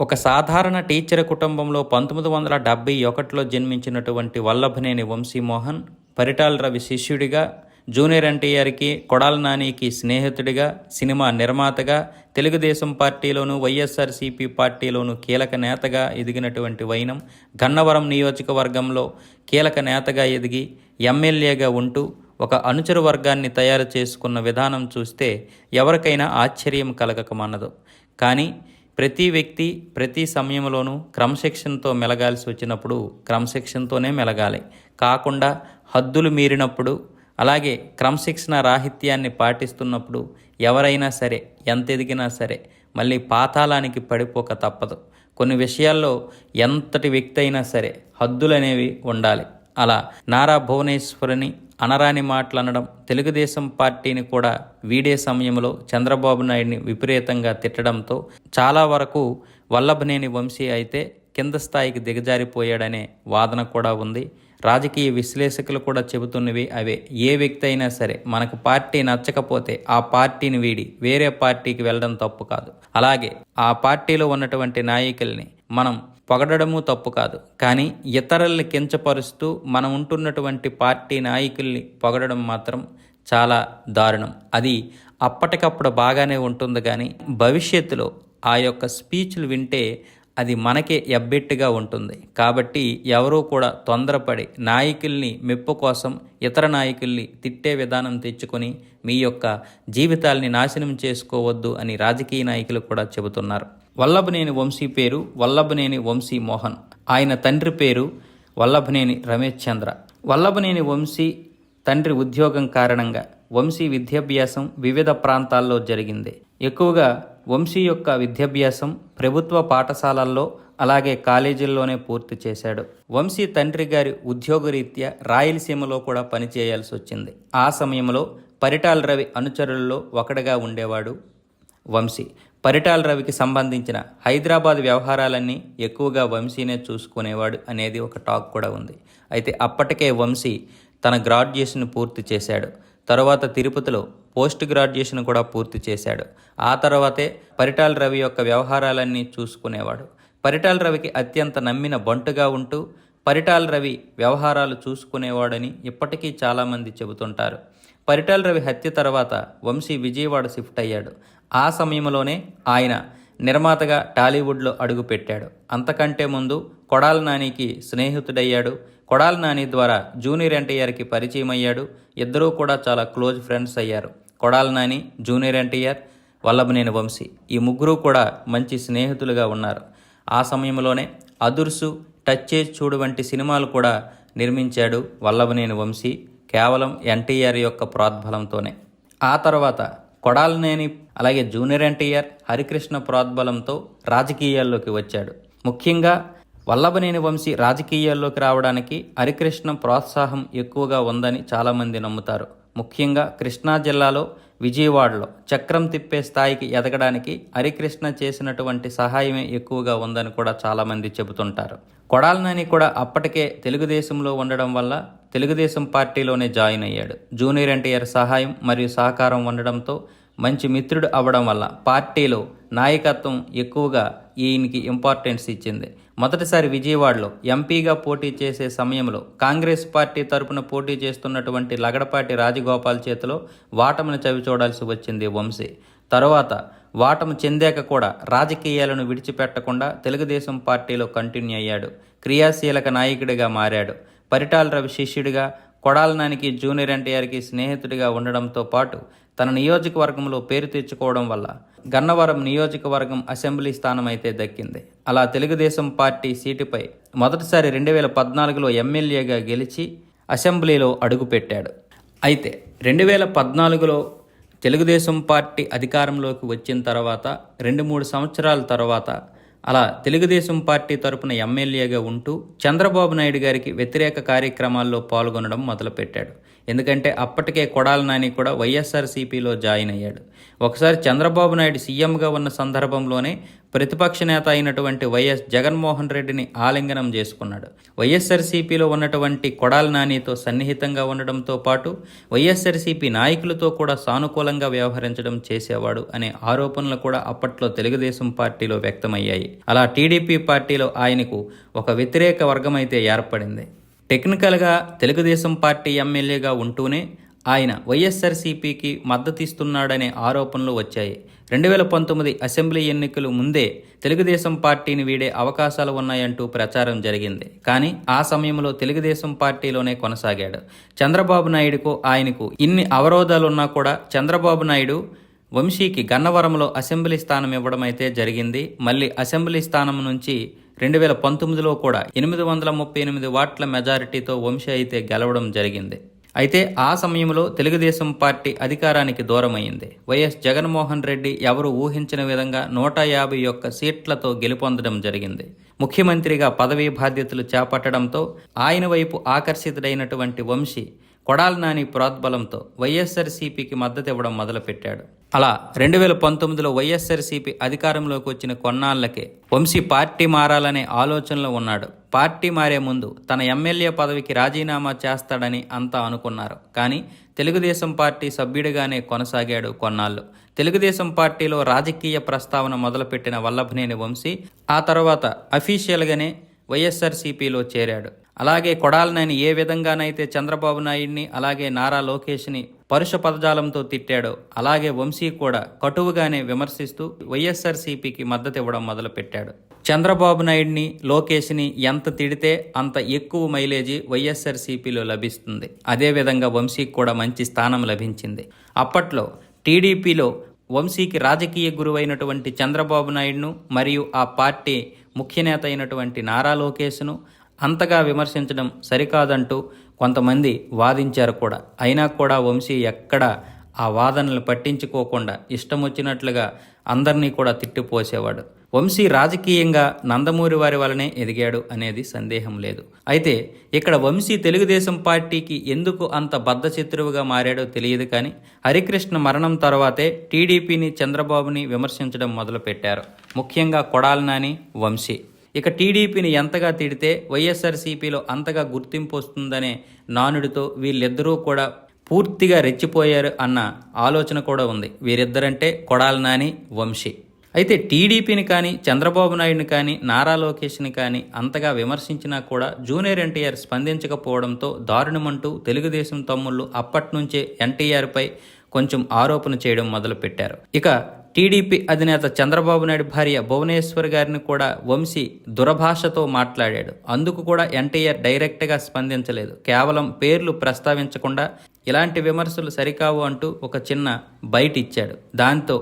ఒక సాధారణ టీచర్ కుటుంబంలో పంతొమ్మిది వందల డెబ్బై ఒకటిలో జన్మించినటువంటి వల్లభనేని వంశీమోహన్ పరిటాల రవి శిష్యుడిగా జూనియర్ ఎన్టీఆర్కి కొడాల నానికి స్నేహితుడిగా సినిమా నిర్మాతగా తెలుగుదేశం పార్టీలోను వైఎస్ఆర్సీపీ పార్టీలోను కీలక నేతగా ఎదిగినటువంటి వైనం గన్నవరం నియోజకవర్గంలో కీలక నేతగా ఎదిగి ఎమ్మెల్యేగా ఉంటూ ఒక అనుచర వర్గాన్ని తయారు చేసుకున్న విధానం చూస్తే ఎవరికైనా ఆశ్చర్యం కలగకమన్నదు. కానీ ప్రతి వ్యక్తి ప్రతి సమయంలోనూ క్రమశిక్షణతో మెలగాల్సి వచ్చినప్పుడు క్రమశిక్షణతోనే మెలగాలి. కాకుండా హద్దులు మీరినప్పుడు అలాగే క్రమశిక్షణ రాహిత్యాన్ని పాటిస్తున్నప్పుడు ఎవరైనా సరే ఎంత ఎదిగినా సరే మళ్ళీ పాతాళానికి పడిపోక తప్పదు. కొన్ని విషయాల్లో ఎంతటి వ్యక్తి అయినా సరే హద్దులు అనేవి ఉండాలి. అలా నారా భువనేశ్వరిని అనరాని మాటలనడం తెలుగుదేశం పార్టీని కూడా వీడే సమయంలో చంద్రబాబు నాయుడిని విపరీతంగా తిట్టడంతో చాలా వరకు వల్లభనేని వంశీ అయితే కింద స్థాయికి దిగజారిపోయాడనే వాదన కూడా ఉంది. రాజకీయ విశ్లేషకులు కూడా చెబుతున్నవి అవే. ఏ వ్యక్తి అయినా సరే మనకు పార్టీ నచ్చకపోతే ఆ పార్టీని వీడి వేరే పార్టీకి వెళ్ళడం తప్పు కాదు. అలాగే ఆ పార్టీలో ఉన్నటువంటి నాయకుల్ని మనం పొగడము తప్పు కాదు. కానీ ఇతరుల్ని కించపరుస్తూ మనం ఉంటున్నటువంటి పార్టీ నాయకుల్ని పొగడడం మాత్రం చాలా దారుణం. అది అప్పటికప్పుడు బాగానే ఉంటుంది కానీ భవిష్యత్తులో ఆ యొక్క స్పీచ్లు వింటే అది మనకే ఎబ్బెట్టుగా ఉంటుంది. కాబట్టి ఎవరూ కూడా తొందరపడి నాయకుల్ని మెప్పు కోసం ఇతర నాయకుల్ని తిట్టే విధానం తెచ్చుకొని మీ యొక్క జీవితాల్ని నాశనం చేసుకోవద్దు అని రాజకీయ నాయకులు కూడా చెబుతున్నారు. వల్లభనేని వంశీ పేరు వల్లభనేని వంశీ మోహన్. ఆయన తండ్రి పేరు వల్లభనేని రమేష్ చంద్ర. వల్లభనేని వంశీ తండ్రి ఉద్యోగం కారణంగా వంశీ విద్యాభ్యాసం వివిధ ప్రాంతాల్లో జరిగింది. ఎక్కువగా వంశీ యొక్క విద్యాభ్యాసం ప్రభుత్వ పాఠశాలల్లో అలాగే కాలేజీల్లోనే పూర్తి చేశాడు. వంశీ తండ్రి గారి ఉద్యోగరీత్యా రాయలసీమలో కూడా పనిచేయాల్సి వచ్చింది. ఆ సమయంలో పరిటాల రవి అనుచరుల్లో ఒకటిగా ఉండేవాడు వంశీ. పరిటాల రవికి సంబంధించిన హైదరాబాద్ వ్యవహారాలన్నీ ఎక్కువగా వంశీనే చూసుకునేవాడు అనేది ఒక టాక్ కూడా ఉంది. అయితే అప్పటికే వంశీ తన గ్రాడ్యుయేషన్ పూర్తి చేశాడు. తరువాత తిరుపతిలో పోస్ట్ గ్రాడ్యుయేషన్ కూడా పూర్తి చేశాడు. ఆ తర్వాతే పరిటాల రవి యొక్క వ్యవహారాలన్నీ చూసుకునేవాడు. పరిటాల రవికి అత్యంత నమ్మిన బంటుగా ఉంటూ పరిటాల రవి వ్యవహారాలు చూసుకునేవాడని ఇప్పటికీ చాలామంది చెబుతుంటారు. పరిటాల రవి హత్య తర్వాత వంశీ విజయవాడ షిఫ్ట్ అయ్యాడు. ఆ సమయంలోనే ఆయన నిర్మాతగా టాలీవుడ్లో అడుగుపెట్టాడు. అంతకంటే ముందు కొడాల నానికి స్నేహితుడయ్యాడు. కొడాల నాని ద్వారా జూనియర్ ఎన్టీఆర్కి పరిచయం అయ్యాడు. ఇద్దరూ కూడా చాలా క్లోజ్ ఫ్రెండ్స్ అయ్యారు. కొడాల నాని జూనియర్ ఎన్టీఆర్ వల్లభనేని వంశీ ఈ ముగ్గురు కూడా మంచి స్నేహితులుగా ఉన్నారు. ఆ సమయంలోనే అదుర్సు టచ్ చేసి చూడు వంటి సినిమాలు కూడా నిర్మించాడు వల్లభనేని వంశీ కేవలం ఎన్టీఆర్ యొక్క ప్రోద్బలంతోనే. ఆ తర్వాత కొడాలనేని అలాగే జూనియర్ ఎన్టీఆర్ హరికృష్ణ ప్రోద్బలంతో రాజకీయాల్లోకి వచ్చాడు. ముఖ్యంగా వల్లభనేని వంశీ రాజకీయాల్లోకి రావడానికి హరికృష్ణ ప్రోత్సాహం ఎక్కువగా ఉందని చాలామంది నమ్ముతారు. ముఖ్యంగా కృష్ణా జిల్లాలో విజయవాడలో చక్రం తిప్పే స్థాయికి ఎదగడానికి హరికృష్ణ చేసినటువంటి సహాయమే ఎక్కువగా ఉందని కూడా చాలామంది చెబుతుంటారు. కొడాలనని కూడా అప్పటికే తెలుగుదేశంలో ఉండడం వల్ల తెలుగుదేశం పార్టీలోనే జాయిన్ అయ్యాడు. జూనియర్ ఎన్టీఆర్ సహాయం మరియు సహకారం ఉండడంతో మంచి మిత్రుడు అవ్వడం వల్ల పార్టీలో నాయకత్వం ఎక్కువగా ఈయనకి ఇంపార్టెన్స్ ఇచ్చింది. మొదటిసారి విజయవాడలో ఎంపీగా పోటీ చేసే సమయంలో కాంగ్రెస్ పార్టీ తరపున పోటీ చేస్తున్నటువంటి లగడపాటి రాజగోపాల్ చేతిలో వాటమును చవిచూడాల్సి వచ్చింది వంశీ. తరువాత వాటము చెందాక కూడా రాజకీయాలను విడిచిపెట్టకుండా తెలుగుదేశం పార్టీలో కంటిన్యూ అయ్యాడు. క్రియాశీలక నాయకుడిగా మారాడు. పరిటాల రవి శిష్యుడిగా కొడాలనానికి జూనియర్ ఎన్టీఆర్కి స్నేహితుడిగా ఉండడంతో పాటు తన నియోజకవర్గంలో పేరు తెచ్చుకోవడం వల్ల గన్నవరం నియోజకవర్గం అసెంబ్లీ స్థానం అయితే దక్కింది. అలా తెలుగుదేశం పార్టీ సీటుపై మొదటిసారి రెండు వేల పద్నాలుగులో ఎమ్మెల్యేగా గెలిచి అసెంబ్లీలో అడుగుపెట్టాడు. అయితే రెండు వేల పద్నాలుగులో తెలుగుదేశం పార్టీ అధికారంలోకి వచ్చిన తర్వాత రెండు మూడు సంవత్సరాల తర్వాత అలా తెలుగుదేశం పార్టీ తరపున ఎమ్మెల్యేగా ఉంటూ చంద్రబాబు నాయుడు గారికి వ్యతిరేక కార్యక్రమాల్లో పాల్గొనడం మొదలుపెట్టాడు. ఎందుకంటే అప్పటికే కొడాల నాని కూడా వైఎస్ఆర్సీపీలో జాయిన్ అయ్యాడు. ఒకసారి చంద్రబాబు నాయుడు సీఎంగా ఉన్న సందర్భంలోనే ప్రతిపక్ష నేత అయినటువంటి వైఎస్ జగన్మోహన్ రెడ్డిని ఆలింగనం చేసుకున్నాడు. వైఎస్ఆర్సీపీలో ఉన్నటువంటి కొడాల నానితో సన్నిహితంగా ఉండడంతో పాటు వైఎస్ఆర్సీపీ నాయకులతో కూడా సానుకూలంగా వ్యవహరించడం చేసేవాడు అనే ఆరోపణలు కూడా అప్పట్లో తెలుగుదేశం పార్టీలో వ్యక్తమయ్యాయి. అలా టీడీపీ పార్టీలో ఆయనకు ఒక వ్యతిరేక వర్గం అయితే ఏర్పడింది. టెక్నికల్గా తెలుగుదేశం పార్టీ ఎమ్మెల్యేగా ఉంటూనే ఆయన వైఎస్ఆర్సీపీకి మద్దతిస్తున్నాడనే ఆరోపణలు వచ్చాయి. రెండు వేల పంతొమ్మిది అసెంబ్లీ ఎన్నికలు ముందే తెలుగుదేశం పార్టీని వీడే అవకాశాలు ఉన్నాయంటూ ప్రచారం జరిగింది. కానీ ఆ సమయంలో తెలుగుదేశం పార్టీలోనే కొనసాగాడు. చంద్రబాబు నాయుడుకు ఆయనకు ఇన్ని అవరోధాలున్నా కూడా చంద్రబాబు నాయుడు వంశీకి గన్నవరంలో అసెంబ్లీ స్థానం ఇవ్వడం అయితే జరిగింది. మళ్ళీ అసెంబ్లీ స్థానం నుంచి రెండు వేల పంతొమ్మిదిలో కూడా ఎనిమిది వందల ముప్పై ఎనిమిది వాట్ల మెజారిటీతో వంశీ అయితే గెలవడం జరిగింది. అయితే ఆ సమయంలో తెలుగుదేశం పార్టీ అధికారానికి దూరమైంది. వైఎస్ జగన్మోహన్ రెడ్డి ఎవరు ఊహించిన విధంగా నూట యాభై ఒక్క సీట్లతో గెలుపొందడం జరిగింది. ముఖ్యమంత్రిగా పదవీ బాధ్యతలు చేపట్టడంతో ఆయన వైపు ఆకర్షితుడైనటువంటి వంశీ కొడాల నాని ప్రోద్బలంతో వైఎస్ఆర్సీపీకి మద్దతు ఇవ్వడం మొదలుపెట్టాడు. అలా రెండు వేల పంతొమ్మిదిలో వైఎస్ఆర్సీపీ అధికారంలోకి వచ్చిన కొన్నాళ్ళకే వంశీ పార్టీ మారాలనే ఆలోచనలో ఉన్నాడు. పార్టీ మారే ముందు తన ఎమ్మెల్యే పదవికి రాజీనామా చేస్తాడని అంతా అనుకున్నారు. కానీ తెలుగుదేశం పార్టీ సభ్యుడిగానే కొనసాగాడు కొన్నాళ్ళు. తెలుగుదేశం పార్టీలో రాజకీయ ప్రస్తావన మొదలుపెట్టిన వల్లభనేని వంశీ ఆ తర్వాత అఫీషియల్గానే వైఎస్ఆర్సీపీలో చేరాడు. అలాగే కొడాలనని ఏ విధంగానైతే చంద్రబాబు నాయుడిని అలాగే నారా లోకేష్ని పరుష పదజాలంతో తిట్టాడో అలాగే వంశీ కూడా కటువుగానే విమర్శిస్తూ వైఎస్ఆర్సీపీకి మద్దతు ఇవ్వడం మొదలుపెట్టాడు. చంద్రబాబు నాయుడిని లోకేష్ని ఎంత తిడితే అంత ఎక్కువ మైలేజీ వైఎస్ఆర్సీపీలో లభిస్తుంది. అదేవిధంగా వంశీకి కూడా మంచి స్థానం లభించింది. అప్పట్లో టీడీపీలో వంశీకి రాజకీయ గురువైనటువంటి చంద్రబాబు నాయుడును మరియు ఆ పార్టీ ముఖ్యనేత అయినటువంటి నారా లోకేష్ను అంతగా విమర్శించడం సరికాదంటూ కొంతమంది వాదించారు కూడా. అయినా కూడా వంశీ ఎక్కడ ఆ వాదనలు పట్టించుకోకుండా ఇష్టం వచ్చినట్లుగా అందరినీ కూడా తిట్టిపోసేవాడు. వంశీ రాజకీయంగా నందమూరి వారి వలనే ఎదిగాడు అనేది సందేహం లేదు. అయితే ఇక్కడ వంశీ తెలుగుదేశం పార్టీకి ఎందుకు అంత బద్ధశత్రువుగా మారాడో తెలియదు కానీ హరికృష్ణ మరణం తర్వాతే టీడీపీని చంద్రబాబుని విమర్శించడం మొదలుపెట్టారు. ముఖ్యంగా కొడాలి నాని వంశీ. ఇక టీడీపీని ఎంతగా తిడితే వైఎస్ఆర్సీపీలో అంతగా గుర్తింపు వస్తుందనే నానుడితో వీళ్ళిద్దరూ కూడా పూర్తిగా రెచ్చిపోయారు అన్న ఆలోచన కూడా ఉంది. వీరిద్దరంటే కొడాల నాని వంశీ. అయితే టీడీపీని కానీ చంద్రబాబు నాయుడిని కానీ నారా లోకేష్ని కానీ అంతగా విమర్శించినా కూడా జూనియర్ ఎన్టీఆర్ స్పందించకపోవడంతో దారుణమంటూ తెలుగుదేశం తమ్ముళ్ళు అప్పట్నుంచే ఎన్టీఆర్పై కొంచెం ఆరోపణ చేయడం మొదలుపెట్టారు. ఇక టీడీపీ అధినేత చంద్రబాబు నాయుడు భార్య భువనేశ్వర్ గారిని కూడా వంశీ దురభాషతో మాట్లాడాడు. అందుకు కూడా ఎన్టీఆర్ డైరెక్ట్గా స్పందించలేదు. కేవలం పేర్లు ప్రస్తావించకుండా ఇలాంటి విమర్శలు సరికావు అంటూ ఒక చిన్న బయట ఇచ్చాడు. దాంతో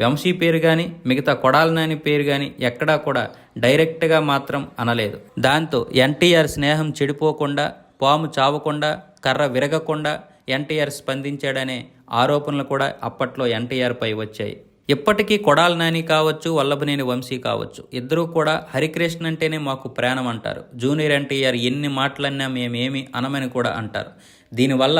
వంశీ పేరు కానీ మిగతా కొడాలనాని పేరు కానీ ఎక్కడా కూడా డైరెక్ట్గా మాత్రం అనలేదు. దాంతో ఎన్టీఆర్ స్నేహం చెడిపోకుండా పాము చావకుండా కర్ర విరగకుండా ఎన్టీఆర్ స్పందించాడనే ఆరోపణలు కూడా అప్పట్లో ఎన్టీఆర్ పై వచ్చాయి. ఇప్పటికీ కొడాల నాని కావచ్చు వల్లభనేని వంశీ కావచ్చు. ఇద్దరూ కూడా హరికృష్ణ అంటేనే మాకు ప్రాణం అంటారు. జూనియర్ ఎన్టీఆర్ ఎన్ని మాటలన్నా మేమేమి అనమని కూడా అంటారు. దీనివల్ల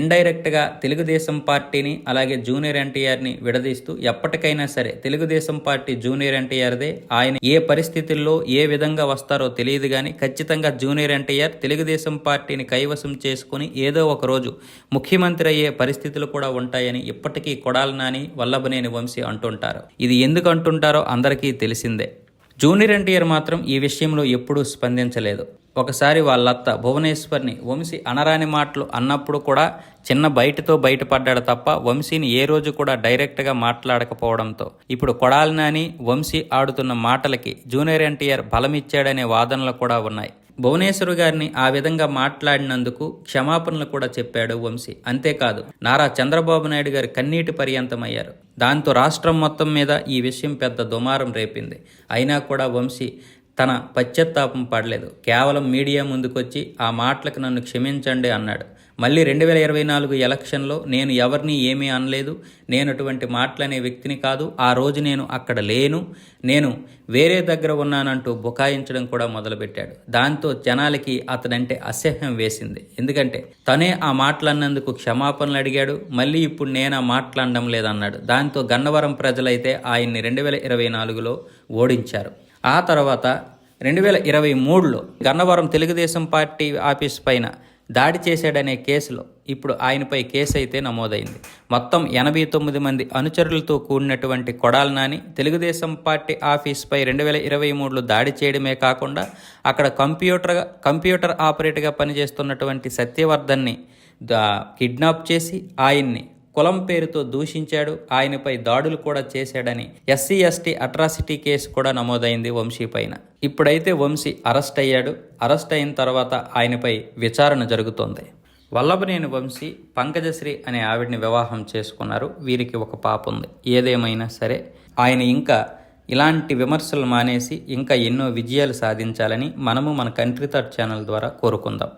ఇండైరెక్ట్గా తెలుగుదేశం పార్టీని అలాగే జూనియర్ ఎన్టీఆర్ని విడదీస్తూ ఎప్పటికైనా సరే తెలుగుదేశం పార్టీ జూనియర్ ఎన్టీఆర్దే. ఆయన ఏ పరిస్థితుల్లో ఏ విధంగా వస్తారో తెలియదు కానీ ఖచ్చితంగా జూనియర్ ఎన్టీఆర్ తెలుగుదేశం పార్టీని కైవసం చేసుకుని ఏదో ఒక రోజు ముఖ్యమంత్రి అయ్యే పరిస్థితులు కూడా ఉంటాయని ఇప్పటికీ కొడాలనాని వల్లభనేని వంశీ అంటుంటారు. ఇది ఎందుకు అంటుంటారో అందరికీ తెలిసిందే. జూనియర్ ఎన్టీఆర్ మాత్రం ఈ విషయంలో ఎప్పుడూ స్పందించలేదు. ఒకసారి వాళ్ళత్త భువనేశ్వర్ని వంశీ అనరాని మాటలు అన్నప్పుడు కూడా చిన్న బయటతో బయటపడ్డాడు తప్ప వంశీని ఏ రోజు కూడా డైరెక్ట్గా మాట్లాడకపోవడంతో. ఇప్పుడు కొడాలి నాని వంశీ ఆడుతున్న మాటలకి జూనియర్ ఎన్టీఆర్ బలమిచ్చాడనే వాదనలు కూడా ఉన్నాయి. భువనేశ్వర్ గారిని ఆ విధంగా మాట్లాడినందుకు క్షమాపణలు కూడా చెప్పాడు వంశీ. అంతేకాదు నారా చంద్రబాబు నాయుడు గారి కన్నీటి పర్యంతమయ్యారు. దాంతో రాష్ట్రం మొత్తం మీద ఈ విషయం పెద్ద దుమారం రేపింది. అయినా కూడా వంశీ తన పశ్చాత్తాపం పడలేదు. కేవలం మీడియా ముందుకొచ్చి ఆ మాటలకు నన్ను క్షమించండి అన్నాడు. మళ్ళీ రెండు వేల ఇరవై నాలుగు ఎలక్షన్లో నేను ఎవరిని ఏమీ అనలేదు నేను అటువంటి మాటలనే వ్యక్తిని కాదు ఆ రోజు నేను అక్కడ లేను నేను వేరే దగ్గర ఉన్నానంటూ బుకాయించడం కూడా మొదలుపెట్టాడు. దాంతో జనాలకి అతనంటే అసహ్యం వేసింది. ఎందుకంటే తనే ఆ మాటలన్నందుకు క్షమాపణలు అడిగాడు మళ్ళీ ఇప్పుడు నేను ఆ మాట్లాడడం లేదన్నాడు. దాంతో గన్నవరం ప్రజలైతే ఆయన్ని రెండు వేల ఇరవై నాలుగులో ఓడించారు. ఆ తర్వాత రెండు వేల ఇరవై మూడులో గన్నవరం తెలుగుదేశం పార్టీ ఆఫీస్ పైన దాడి చేశాడనే కేసులో ఇప్పుడు ఆయనపై కేసు అయితే నమోదైంది. మొత్తం ఎనభై తొమ్మిది మంది అనుచరులతో కూడినటువంటి కొడాల నాని తెలుగుదేశం పార్టీ ఆఫీస్పై రెండు వేల ఇరవై మూడులో దాడి చేయడమే కాకుండా అక్కడ కంప్యూటర్ కంప్యూటర్ ఆపరేటర్గా పనిచేస్తున్నటువంటి సత్యవర్ధన్ని కిడ్నాప్ చేసి ఆయన్ని కులం పేరుతో దూషించాడు. ఆయనపై దాడులు కూడా చేశాడని ఎస్సీ ఎస్టీ అట్రాసిటీ కేసు కూడా నమోదైంది వంశీ పైన. ఇప్పుడైతే వంశీ అరెస్ట్ అయ్యాడు. అరెస్ట్ అయిన తర్వాత ఆయనపై విచారణ జరుగుతోంది. వల్లభనేని వంశీ పంకజశ్రీ అనే ఆవిడ్ని వివాహం చేసుకున్నారు. వీరికి ఒక పాప ఉంది. ఏదేమైనా సరే ఆయన ఇంకా ఇలాంటి విమర్శలు మానేసి ఇంకా ఎన్నో విజయాలు సాధించాలని మనము మన కంట్రీ థాట్ ఛానల్ ద్వారా కోరుకుందాం.